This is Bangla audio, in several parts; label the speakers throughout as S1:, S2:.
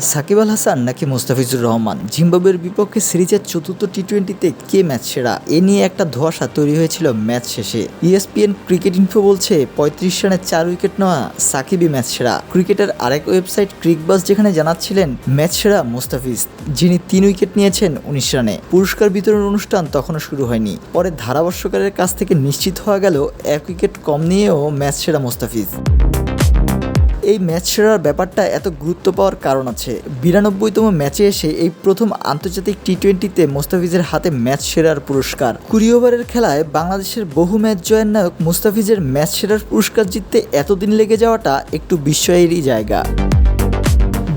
S1: সাকিব আল হাসান নাকি মোস্তাফিজুর রহমান? জিম্বাবুয়ের বিপক্ষে সিরিজের চতুর্থ টি টোয়েন্টিতে কে ম্যাচ সেরা? এ নিয়ে একটা ধোয়াশা তৈরি হয়েছিল ম্যাচ শেষে। ইএসপিএন ক্রিকেট ইনফো বলছে, পঁয়ত্রিশ রানে চার উইকেট নেওয়া সাকিবই ম্যাচ সেরা। ক্রিকেটের আরেক ওয়েবসাইট ক্রিকবাস যেখানে জানাচ্ছিলেন, ম্যাচ সেরা মোস্তাফিজ, যিনি তিন উইকেট নিয়েছেন উনিশ রানে। পুরস্কার বিতরণ অনুষ্ঠান তখনও শুরু হয়নি। পরে ধারাভাষ্যকারের কাছ থেকে নিশ্চিত হওয়া গেল, এক উইকেট কম নিয়েও ম্যাচ সেরা মোস্তাফিজ। এই ম্যাচ সেরার ব্যাপারটা এত গুরুত্ব পাওয়ার কারণ আছে। বিরানব্বইতম ম্যাচে এসে এই প্রথম আন্তর্জাতিক টি টোয়েন্টিতে মোস্তাফিজের হাতে ম্যাচ সেরার পুরস্কার। কুড়ি ওভারের খেলায় বাংলাদেশের বহু ম্যাচ জয়ের নায়ক মোস্তাফিজের ম্যাচ সেরার পুরস্কার জিততে এতদিন লেগে যাওয়াটা একটু বিস্ময়েরই জায়গা।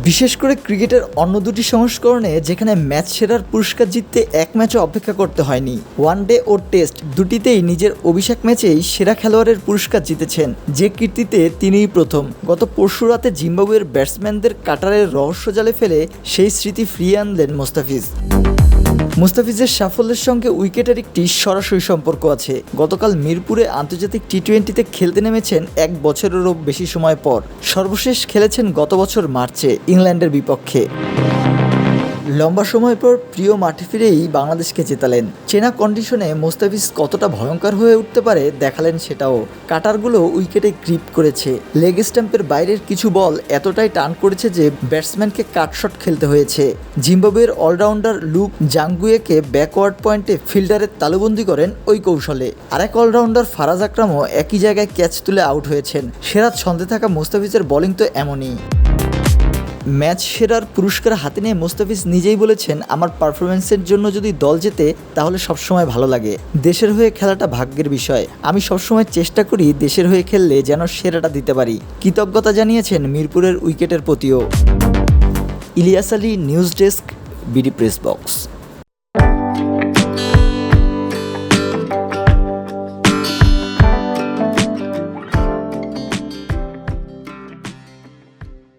S1: বিশেষ করে ক্রিকেটের অন্য দুটি সংস্করণে যেখানে ম্যাচ সেরার পুরস্কার জিততে এক ম্যাচও অপেক্ষা করতে হয়নি। ওয়ান ডে ও টেস্ট দুটিতেই নিজের অভিষেক ম্যাচেই সেরা খেলোয়াড়ের পুরস্কার জিতেছেন, যে কীর্তিতে তিনিই প্রথম। গত পরশু রাতে জিম্বাবুয়ের ব্যাটসম্যানদের কাটারের রহস্য জালে ফেলে সেই স্মৃতি ফিরিয়ে আনলেন মোস্তাফিজ। মুস্তাফিজের সাফল্যের সঙ্গে উইকেটের একটি সরাসরি সম্পর্ক আছে। গতকাল মিরপুরে আন্তর্জাতিক টি টোয়েন্টিতে খেলতে নেমেছেন এক বছরেরও বেশি সময় পর। সর্বশেষ খেলেছেন গত বছর মার্চে। ইংল্যান্ডের বিপক্ষে। লম্বা সময় পর প্রিয় মাঠে ফিরেই বাংলাদেশকে জেতালেন। চেনা কন্ডিশনে মোস্তাফিজ কতটা ভয়ঙ্কর হয়ে উঠতে পারে দেখালেন সেটাও। কাটারগুলো উইকেটে গ্রিপ করেছে। লেগ স্ট্যাম্পের বাইরের কিছু বল এতটাই টান করেছে যে ব্যাটসম্যানকে কাটশট খেলতে হয়েছে। জিম্বাবুয়ের অলরাউন্ডার লুক জাঙ্গুয়েকে ব্যাকওয়ার্ড পয়েন্টে ফিল্ডারের তালুবন্দি করেন ওই কৌশলে। আরেক অলরাউন্ডার ফারাজ আকরামও একই জায়গায় ক্যাচ তুলে আউট হয়েছেন। সেরা ছন্দে থাকা মোস্তাফিজের বোলিং তো এমনই। ম্যাচ সেরার পুরস্কার হাতে নিয়ে মোস্তাফিজ নিজেই বলেছেন, আমার পারফরমেন্সের জন্য যদি দল জেতে, তাহলে সবসময় ভালো লাগে। দেশের হয়ে খেলাটা ভাগ্যের বিষয়। আমি সবসময় চেষ্টা করি দেশের হয়ে খেললে যেন সেরাটা দিতে পারি। কৃতজ্ঞতা জানিয়েছেন মিরপুরের উইকেটের প্রতিও। Ilias Ali, news desk, BD press box.